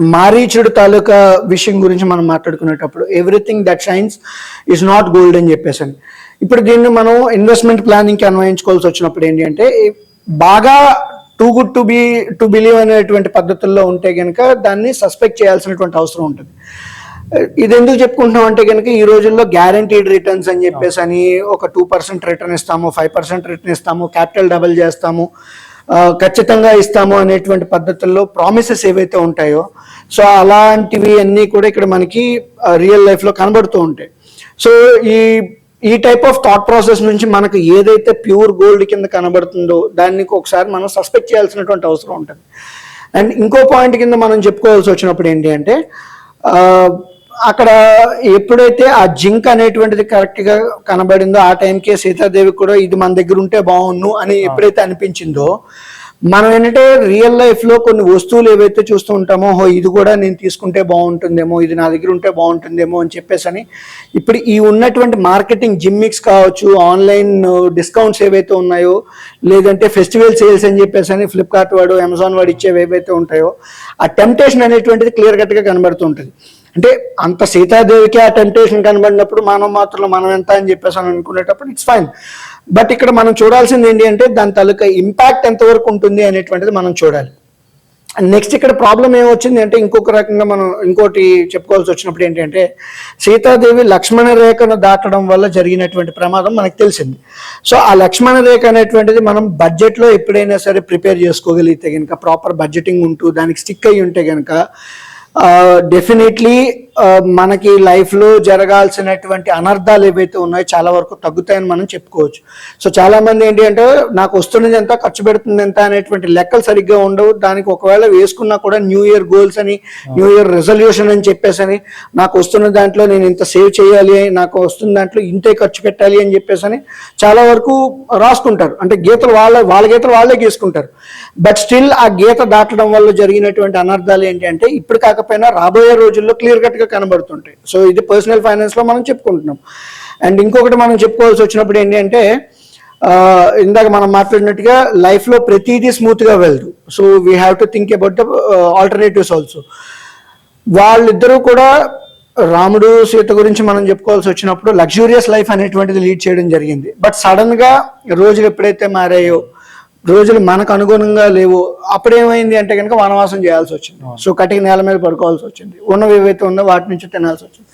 మారీచుడు తాలూకా విషయం గురించి మనం మాట్లాడుకునేటప్పుడు everything that shines is not gold అని చెప్పేసి ఇప్పుడు దీన్ని మనం ఇన్వెస్ట్మెంట్ ప్లానింగ్కి అన్వయించుకోవాల్సి వచ్చినప్పుడు ఏంటి అంటే బాగా too good to be to believe అనేటువంటి పద్ధతుల్లో ఉంటే కనుక దాన్ని సస్పెక్ట్ చేయాల్సినటువంటి అవసరం ఉంటుంది. ఇది ఎందుకు చెప్పుకుంటున్నాం అంటే కనుక ఈ రోజుల్లో గ్యారంటీడ్ రిటర్న్స్ అని చెప్పేసి అని ఒక టూ పర్సెంట్ రిటర్న్ ఇస్తాము ఫైవ్ పర్సెంట్ రిటర్న్ ఇస్తాము క్యాపిటల్ డబుల్ చేస్తాము ఖచ్చితంగా ఇస్తాము అనేటువంటి పద్ధతుల్లో ప్రామిసెస్ ఏవైతే ఉంటాయో సో అలాంటివి అన్నీ కూడా ఇక్కడ మనకి రియల్ లైఫ్లో కనబడుతూ ఉంటాయి. సో ఈ ఈ టైప్ ఆఫ్ థాట్ ప్రాసెస్ నుంచి మనకు ఏదైతే ప్యూర్ గోల్డ్ కింద కనబడుతుందో దాన్ని ఒకసారి మనం సస్పెక్ట్ చేయాల్సినటువంటి అవసరం ఉంటుంది. అండ్ ఇంకో పాయింట్ కింద మనం చెప్పుకోవాల్సి వచ్చినప్పుడు ఏంటి అంటే అక్కడ ఎప్పుడైతే ఆ జింక్ అనేటువంటిది కరెక్ట్గా కనబడిందో ఆ టైంకే సీతాదేవి కూడా ఇది మన దగ్గర ఉంటే బాగున్ను అని ఎప్పుడైతే అనిపించిందో మనం ఏంటంటే రియల్ లైఫ్లో కొన్ని వస్తువులు ఏవైతే చూస్తూ ఉంటామో హో ఇది కూడా నేను తీసుకుంటే బాగుంటుందేమో ఇది నా దగ్గర ఉంటే బాగుంటుందేమో అని చెప్పేసి అని ఇప్పుడు ఈ ఉన్నటువంటి మార్కెటింగ్ జిమ్మిక్స్ కావచ్చు ఆన్లైన్ డిస్కౌంట్స్ uh, ఏవైతే ఉన్నాయో లేదంటే ఫెస్టివల్ సేల్స్ అని చెప్పేసి అని ఫ్లిప్కార్ట్ వాడు అమెజాన్ వాడు ఇచ్చేవి ఏవైతే ఉంటాయో ఆ టెంప్టేషన్ అనేటువంటిది క్లియర్ కట్గా కనబడుతుంటుంది అంటే అంత సీతాదేవికి ఆ టెంప్టేషన్ కనబడినప్పుడు మనం మాత్రం మనం ఎంత అని చెప్పేసి అని అనుకునేటప్పుడు ఇట్స్ ఫైన్ బట్ ఇక్కడ మనం చూడాల్సింది ఏంటి అంటే దాని తాలూకా ఇంపాక్ట్ ఎంతవరకు ఉంటుంది అనేటువంటిది మనం చూడాలి. నెక్స్ట్ ఇక్కడ ప్రాబ్లం ఏమొచ్చింది అంటే ఇంకొక రకంగా మనం ఇంకోటి చెప్పుకోవాల్సి వచ్చినప్పుడు ఏంటంటే సీతాదేవి లక్ష్మణ రేఖను దాటడం వల్ల జరిగినటువంటి ప్రమాదం మనకు తెలిసింది. సో ఆ లక్ష్మణ రేఖ అనేటువంటిది మనం బడ్జెట్లో ఎప్పుడైనా సరే ప్రిపేర్ చేసుకోగలిగితే కనుక ప్రాపర్ బడ్జెటింగ్ ఉంటూ దానికి స్టిక్ అయ్యి ఉంటే కనుక డెఫినెట్లీ మనకి లైఫ్లో జరగాల్సినటువంటి అనర్థాలు ఏవైతే ఉన్నాయో చాలా వరకు తగ్గుతాయని మనం చెప్పుకోవచ్చు. సో చాలా మంది ఏంటి అంటే నాకు వస్తున్నది ఎంత ఖర్చు పెడుతుంది ఎంత అనేటువంటి లెక్కలు సరిగ్గా ఉండవు. దానికి ఒకవేళ వేసుకున్నా కూడా న్యూ ఇయర్ గోల్స్ అని న్యూ ఇయర్ రెజల్యూషన్ అని చెప్పేసి అని నాకు వస్తున్న దాంట్లో నేను ఇంత సేవ్ చేయాలి నాకు వస్తున్న దాంట్లో ఇంతే ఖర్చు పెట్టాలి అని చెప్పేసి అని చాలా వరకు రాసుకుంటారు. అంటే గీతలు వాళ్ళ వాళ్ళ గీతలు వాళ్ళే గీసుకుంటారు. బట్ స్టిల్ ఆ గీత దాటడం వల్ల జరిగినటువంటి అనర్థాలు ఏంటి అంటే ఇప్పుడు కాకపోయినా రాబోయే రోజుల్లో క్లియర్ కట్గా కనబడుతుంటాయి. సో ఇది పర్సనల్ ఫైనాన్స్లో మనం చెప్పుకుంటున్నాం. అండ్ ఇంకొకటి మనం చెప్పుకోవాల్సి వచ్చినప్పుడు ఏంటి అంటే ఇందాక మనం మాట్లాడినట్టుగా లైఫ్లో ప్రతిదీ స్మూత్గా వెళ్దు. So we have to think about the alternatives also వాళ్ళిద్దరూ కూడా రాముడు సీత గురించి మనం చెప్పుకోవాల్సి వచ్చినప్పుడు లగ్జూరియస్ లైఫ్ అనేటువంటిది లీడ్ చేయడం జరిగింది. బట్ సడన్గా రోజులు ఎప్పుడైతే మారాయో రోజులు మనకు అనుగుణంగా లేవు. అప్పుడేమైంది అంటే కనుక వనవాసం చేయాల్సి వచ్చింది. సో కటిక నేల మీద పడుకోవాల్సి వచ్చింది. ఉన్నవి ఏవైతే ఉందో వాటి నుంచి తినాల్సి వచ్చింది.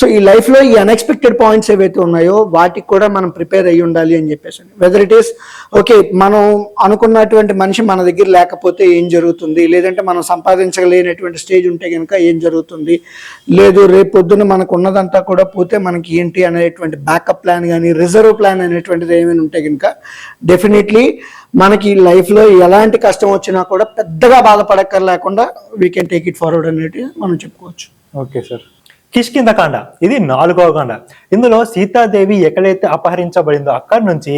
సో ఈ లైఫ్లో ఈ అన్ఎక్స్పెక్టెడ్ పాయింట్స్ ఏవైతే ఉన్నాయో వాటికి కూడా మనం ప్రిపేర్ అయ్యి ఉండాలి అని చెప్పేసి వెదర్ ఇట్ ఈస్ ఓకే మనం అనుకున్నటువంటి మనిషి మన దగ్గర లేకపోతే ఏం జరుగుతుంది? లేదంటే మనం సంపాదించలేనటువంటి స్టేజ్ ఉంటే కనుక ఏం జరుగుతుంది? లేదు రేపు పొద్దున్న మనకు ఉన్నదంతా కూడా పోతే మనకి ఏంటి అనేటువంటి బ్యాకప్ ప్లాన్ కానీ రిజర్వ్ ప్లాన్ అనేటువంటిది ఏమైనా ఉంటే కనుక డెఫినెట్లీ మనకి లైఫ్లో ఎలాంటి కష్టం వచ్చినా కూడా పెద్దగా బాధపడక్కర్ లేకుండా we can take it forward అనేది మనం చెప్పుకోవచ్చు. Okay sir. కిష్కింద కాండ. ఇది నాలుగవ కాండ. ఇందులో సీతాదేవి ఎక్కడైతే అపహరించబడిందో అక్కడి నుంచి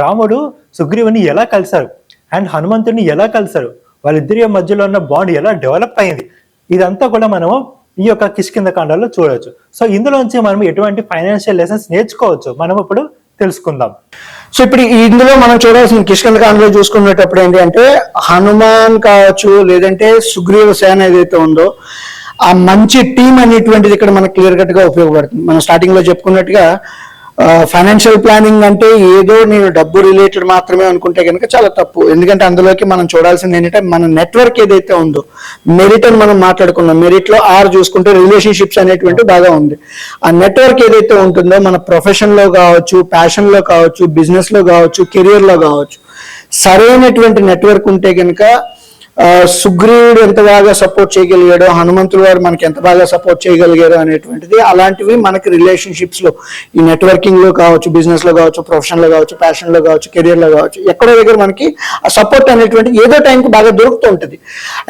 రాముడు సుగ్రీవుని ఎలా కలిశారు? అండ్ హనుమంతుడిని ఎలా కలిశారు? వాళ్ళిద్దరి మధ్యలో ఉన్న బాండ్ ఎలా డెవలప్ అయింది? ఇదంతా కూడా మనము ఈ యొక్క కిష్కింద కాండాలో చూడవచ్చు సో ఇందులోంచి మనం ఎటువంటి ఫైనాన్షియల్ లెసన్స్ నేర్చుకోవచ్చు? మనం ఇప్పుడు తెలుసుకుందాం. సో ఇప్పుడు ఇందులో మనం చూడాల్సిన కిష్కంద కాండలో చూసుకునేటప్పుడు ఏంటి అంటే హనుమాన్ కావచ్చు లేదంటే సుగ్రీవ సేన ఏదైతే ఉందో ఆ మంచి టీం అనేటువంటిది ఇక్కడ మనకు క్లియర్ కట్గా ఉపయోగపడుతుంది. మనం స్టార్టింగ్లో చెప్పుకున్నట్టుగా ఫైనాన్షియల్ ప్లానింగ్ అంటే ఏదో నేను డబ్బు రిలేటెడ్ మాత్రమే అనుకుంటే కనుక చాలా తప్పు. ఎందుకంటే అందులోకి మనం చూడాల్సింది ఏంటంటే మన నెట్వర్క్ ఏదైతే ఉందో మెరిట్ అని మనం మాట్లాడుకున్నాం. మెరిట్లో ఆర్ చూసుకుంటే రిలేషన్షిప్స్ అనేటువంటి బాగా ఉంది. ఆ నెట్వర్క్ ఏదైతే ఉంటుందో మన ప్రొఫెషన్లో కావచ్చు ప్యాషన్లో కావచ్చు బిజినెస్లో కావచ్చు కెరియర్లో కావచ్చు సరైనటువంటి నెట్వర్క్ ఉంటే కనుక సుగ్రీవుడు ఎంత బాగా సపోర్ట్ చేయగలిగాడో హనుమంతుడు వారు మనకి ఎంత బాగా సపోర్ట్ చేయగలిగారో అనేటువంటిది అలాంటివి మనకి రిలేషన్షిప్స్లో ఈ నెట్వర్కింగ్లో కావచ్చు బిజినెస్లో కావచ్చు ప్రొఫెషన్లో కావచ్చు ప్యాషన్లో కావచ్చు కెరియర్లో కావచ్చు ఎక్కడో దగ్గర మనకి ఆ సపోర్ట్ అనేటువంటి ఏదో టైంకి బాగా దొరుకుతూ ఉంటుంది.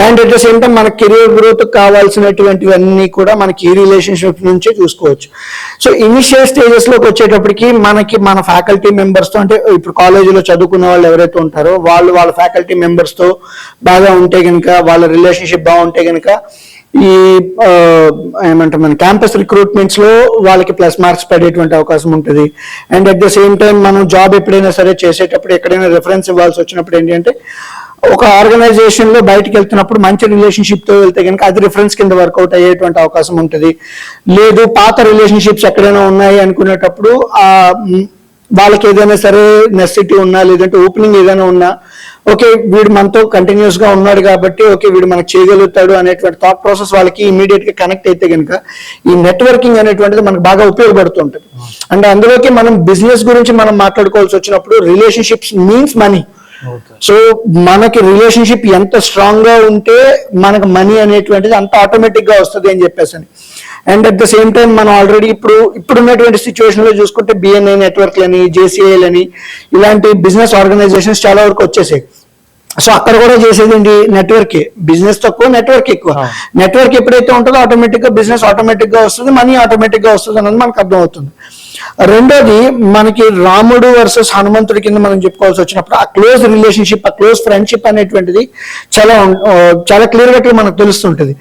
And at the same time మన కెరియర్ గ్రోత్ కావాల్సినటువంటివన్నీ కూడా మనకి ఈ రిలేషన్షిప్ నుంచే చూసుకోవచ్చు. సో ఇనిషియల్ స్టేజెస్లోకి వచ్చేటప్పటికి మనకి మన ఫ్యాకల్టీ మెంబర్స్తో అంటే ఇప్పుడు కాలేజీలో చదువుకున్న వాళ్ళు ఎవరైతే ఉంటారో వాళ్ళు వాళ్ళ ఫ్యాకల్టీ మెంబర్స్తో బాగా ఉంటే కనుక వాళ్ళ రిలేషన్షిప్ బాగుంటే కనుక ఈ ఏమంటారు మన క్యాంపస్ రిక్రూట్మెంట్స్లో వాళ్ళకి ప్లస్ మార్క్స్ పడేటువంటి అవకాశం ఉంటుంది. And at the same time మనం జాబ్ ఎప్పుడైనా సరే చేసేటప్పుడు ఎక్కడైనా రిఫరెన్స్ ఇవ్వాల్సి వచ్చినప్పుడు ఏంటంటే ఒక ఆర్గనైజేషన్లో బయటకు వెళ్తున్నప్పుడు మంచి రిలేషన్షిప్తో వెళ్తే కనుక అది రిఫరెన్స్ కింద వర్కౌట్ అయ్యేటువంటి అవకాశం ఉంటుంది. లేదు పాత రిలేషన్షిప్స్ ఎక్కడైనా ఉన్నాయి అనుకునేటప్పుడు ఆ వాళ్ళకి ఏదైనా సరే నెసిటీ ఉన్నా లేదంటే ఓపెనింగ్ ఏదైనా ఉన్నా ఓకే వీడు మనతో కంటిన్యూస్గా ఉన్నాడు కాబట్టి ఓకే వీడు మనకు చేయగలుగుతాడు అనేటువంటి థాట్ ప్రాసెస్ వాళ్ళకి ఇమీడియట్గా కనెక్ట్ అయితే కనుక ఈ నెట్వర్కింగ్ అనేటువంటిది మనకు బాగా ఉపయోగపడుతుంటది. అంటే అందులోకి మనం బిజినెస్ గురించి మనం మాట్లాడుకోవాల్సి వచ్చినప్పుడు రిలేషన్షిప్స్ మీన్స్ మనీ సో మనకి రిలేషన్షిప్ ఎంత స్ట్రాంగ్గా ఉంటే మనకు మనీ అనేటువంటిది అంత ఆటోమేటిక్గా వస్తుంది అని చెప్పేసి and at the same time మనం ఆల్రెడీ ఇప్పుడు ఇప్పుడు ఉన్నటువంటి సిచ్యువేషన్లో చూసుకుంటే బిఎన్ఐ నెట్వర్క్లని జేసీఐలని ఇలాంటి బిజినెస్ ఆర్గనైజేషన్స్ చాలా వరకు వచ్చేసాయి. సో అక్కడ కూడా చేసేది ఏంటి? నెట్వర్క్ బిజినెస్ తక్కువ నెట్వర్క్ ఎక్కువ. నెట్వర్క్ ఎప్పుడైతే ఉంటుందో ఆటోమేటిక్గా బిజినెస్ ఆటోమేటిక్గా వస్తుంది మనీ ఆటోమేటిక్గా వస్తుంది అన్నది మనకు అర్థమవుతుంది. రెండోది మనకి రాముడు వర్సెస్ హనుమంతుడి కింద మనం చెప్పుకోవాల్సి వచ్చినప్పుడు ఆ క్లోజ్ రిలేషన్షిప్ ఆ క్లోజ్ ఫ్రెండ్షిప్ అనేటువంటిది చాలా చాలా క్లియర్గా మనకు తెలుస్తుంటది.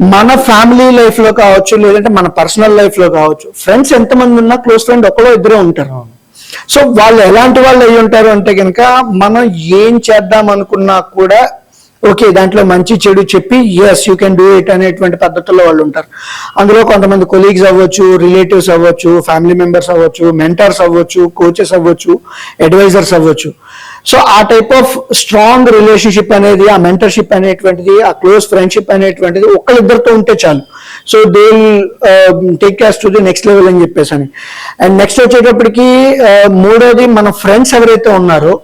మన ఫ్యామిలీ లైఫ్లో కావచ్చు లేదంటే మన పర్సనల్ లైఫ్లో కావచ్చు ఫ్రెండ్స్ ఎంతమంది ఉన్నా క్లోజ్ ఫ్రెండ్ ఒకరో ఇద్దరే ఉంటారు. సో వాళ్ళు ఎలాంటి వాళ్ళు అయి ఉంటారు అంటే కనుక మనం ఏం చేద్దాం అనుకున్నా కూడా ఓకే దాంట్లో మంచి చెడు చెప్పి yes you can do it అనేటువంటి పద్ధతుల్లో వాళ్ళు ఉంటారు. అందులో కొంతమంది కొలీగ్స్ అవ్వచ్చు రిలేటివ్స్ అవ్వచ్చు ఫ్యామిలీ మెంబర్స్ అవ్వచ్చు మెంటర్స్ అవ్వచ్చు కోచెస్ అవ్వచ్చు అడ్వైజర్స్ అవ్వచ్చు. సో ఆ టైప్ ఆఫ్ స్ట్రాంగ్ రిలేషన్షిప్ అనేది ఆ మెంటర్షిప్ అనేటువంటిది ఆ క్లోజ్ ఫ్రెండ్షిప్ అనేటువంటిది ఒకళ్ళిద్దరితో ఉంటే చాలు. So they take cares to the next level అని చెప్పేసి అని. అండ్ నెక్స్ట్ వచ్చేటప్పటికి uh, మూడోది మన ఫ్రెండ్స్ ఎవరైతే ఉన్నారో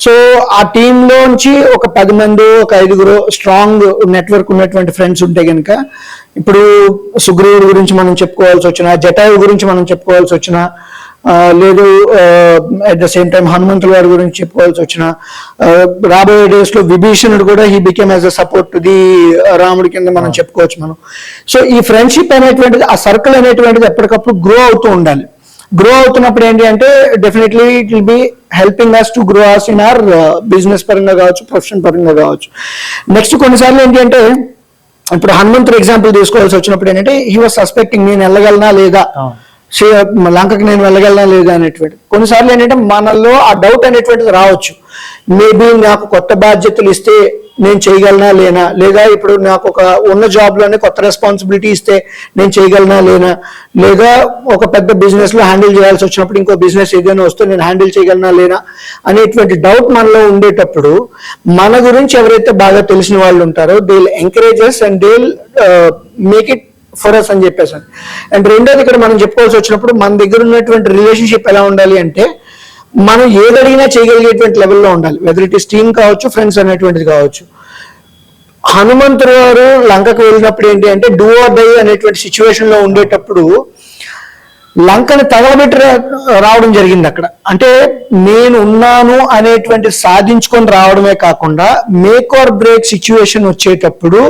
సో ఆ టీంలోంచి ఒక పది మంది ఒక ఐదుగురు స్ట్రాంగ్ నెట్వర్క్ ఉన్నటువంటి ఫ్రెండ్స్ ఉంటే కనుక ఇప్పుడు సుగ్రీవుడి గురించి మనం చెప్పుకోవాల్సి వచ్చిన జటాయు గురించి మనం చెప్పుకోవాల్సి వచ్చిన లేదు అట్ ద సేమ్ టైం హనుమంతుల వారి గురించి చెప్పుకోవాల్సి వచ్చిన రాబోయే డేస్లో విభీషణుడు కూడా he became as a support the రాముడి కింద మనం చెప్పుకోవచ్చు మనం. సో ఈ ఫ్రెండ్షిప్ అనేటువంటిది ఆ సర్కిల్ అనేటువంటిది ఎప్పటికప్పుడు గ్రో అవుతూ ఉండాలి. గ్రో అవుతున్నప్పుడు ఏంటి అంటే definitely it will be helping us to grow us in our business పరంగా కావచ్చు ప్రొఫెషన్ పరంగా కావచ్చు. నెక్స్ట్ కొన్నిసార్లు ఏంటి అంటే ఇప్పుడు హనుమంతుడు ఎగ్జాంపుల్ తీసుకోవాల్సి వచ్చినప్పుడు ఏంటంటే హీ వాజ్ సస్పెక్టింగ్ నేను వెళ్ళగలనా లేదా? లంకకి నేను వెళ్ళగలనా లేదా అనేటువంటి కొన్నిసార్లు ఏంటంటే మనలో ఆ డౌట్ అనేటువంటిది రావచ్చు. మేబీ నాకు కొత్త బాధ్యతలు ఇస్తే నేను చేయగలనా లేనా? లేదా ఇప్పుడు నాకు ఒక ఉన్న జాబ్లోనే కొత్త రెస్పాన్సిబిలిటీ ఇస్తే నేను చేయగలనా లేనా? లేదా ఒక పెద్ద బిజినెస్లో హ్యాండిల్ చేయాల్సి వచ్చినప్పుడు ఇంకో బిజినెస్ ఏదైనా వస్తే నేను హ్యాండిల్ చేయగలనా లేనా? అనేటువంటి డౌట్ మనలో ఉండేటప్పుడు మన గురించి ఎవరైతే బాగా తెలిసిన వాళ్ళు ఉంటారో they encourages and they make it for us అని చెప్పేసి. అండ్ రెండోది ఇక్కడ మనం చెప్పుకోవాల్సి వచ్చినప్పుడు మన దగ్గర ఉన్నటువంటి రిలేషన్షిప్ ఎలా ఉండాలి అంటే మనం ఏదడిగినా చేయగలిగేటువంటి లెవెల్లో ఉండాలి. వెదర్ ఇట్ ఇస్ టీమ్ కావచ్చు ఫ్రెండ్స్ అనేటువంటిది కావచ్చు. హనుమంతుడు గారు లంకకు వెళ్ళినప్పుడు ఏంటి అంటే డూ ఆర్ డై అనేటువంటి సిచ్యువేషన్లో ఉండేటప్పుడు లంకని తగలబెట్టి రావడం జరిగింది అక్కడ. అంటే నేను ఉన్నాను అనేటువంటి సాధించుకొని రావడమే కాకుండా మేక్ ఆర్ బ్రేక్ సిచ్యువేషన్ వచ్చేటప్పుడు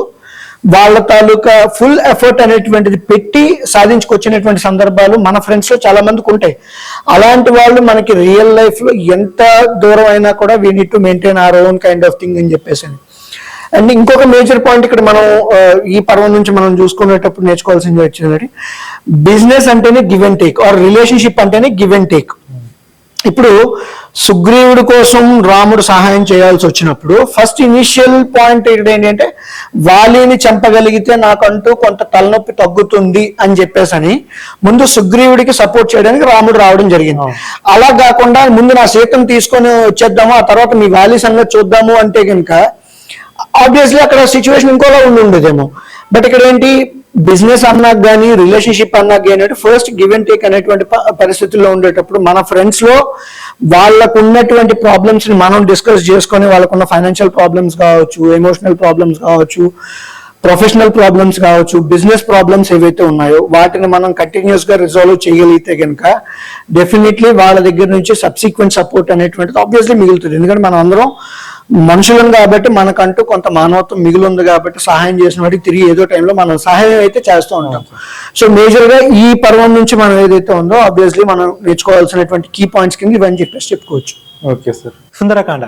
వాళ్ళ తాలూకా ఫుల్ ఎఫర్ట్ అనేటువంటిది పెట్టి సాధించుకొచ్చినటువంటి సందర్భాలు మన ఫ్రెండ్స్లో చాలా మందికి ఉంటాయి. అలాంటి వాళ్ళు మనకి రియల్ లైఫ్లో ఎంత దూరం అయినా కూడా we need to maintain our own kind of thing అని చెప్పేసి అండ్ ఇంకొక మేజర్ పాయింట్ ఇక్కడ మనం ఈ పర్వం నుంచి మనం చూసుకునేటప్పుడు నేర్చుకోవాల్సింది వచ్చిందంటే బిజినెస్ అంటేనే give and take or relationship అంటేనే గివ్ అండ్ టేక్ ఇప్పుడు సుగ్రీవుడి కోసం రాముడు సహాయం చేయాల్సి వచ్చినప్పుడు ఫస్ట్ ఇనిషియల్ పాయింట్ ఇక్కడ ఏంటంటే వాలిని చంపగలిగితే నాకంటూ కొంత తలనొప్పి తగ్గుతుంది అని చెప్పేసి అని ముందు సుగ్రీవుడికి సపోర్ట్ చేయడానికి రాముడు రావడం జరిగింది. అలా కాకుండా ముందు నా సీతం తీసుకొని వచ్చేద్దాము ఆ తర్వాత మీ వాలి సంగతి చూద్దాము అంటే కనుక ఆబ్వియస్లీ అక్కడ సిచ్యువేషన్ ఇంకోలా ఉండి ఉండేదేమో. బట్ ఇక్కడ ఏంటి బిజినెస్ అన్నాక కానీ రిలేషన్షిప్ అన్నాక కానీ ఫస్ట్ గివ్ అండ్ టేక్ అనేటువంటి పరిస్థితుల్లో ఉండేటప్పుడు మన ఫ్రెండ్స్లో వాళ్ళకు ఉన్నటువంటి ప్రాబ్లమ్స్ని మనం డిస్కస్ చేసుకొని వాళ్ళకున్న ఫైనాన్షియల్ ప్రాబ్లమ్స్ కావచ్చు ఎమోషనల్ ప్రాబ్లమ్స్ కావచ్చు ప్రొఫెషనల్ ప్రాబ్లమ్స్ కావచ్చు బిజినెస్ ప్రాబ్లమ్స్ ఏవైతే ఉన్నాయో వాటిని మనం కంటిన్యూస్గా రిజాల్వ్ చేయగలిగితే కనుక డెఫినెట్లీ వాళ్ళ దగ్గర నుంచి సబ్సిక్వెంట్ సపోర్ట్ అనేటువంటిది ఆబ్వియస్లీ మిగులుతుంది. ఎందుకంటే మనం అందరం మనుషులను కాబట్టి మనకంటూ కొంత మానవత్వం మిగిలి ఉంది కాబట్టి సహాయం చేసిన వాటికి తిరిగి ఏదో టైంలో మనం సహాయం అయితే చేస్తూ ఉంటాం. సో మేజర్గా ఈ పర్వం నుంచి మనం ఏదైతే ఉందో ఆబ్వియస్లీ మనం నేర్చుకోవాల్సినటువంటి కీ పాయింట్స్ కింద ఇవన్నీ చెప్పేసి చెప్పుకోవచ్చు. Okay sir. సుందరకాండ.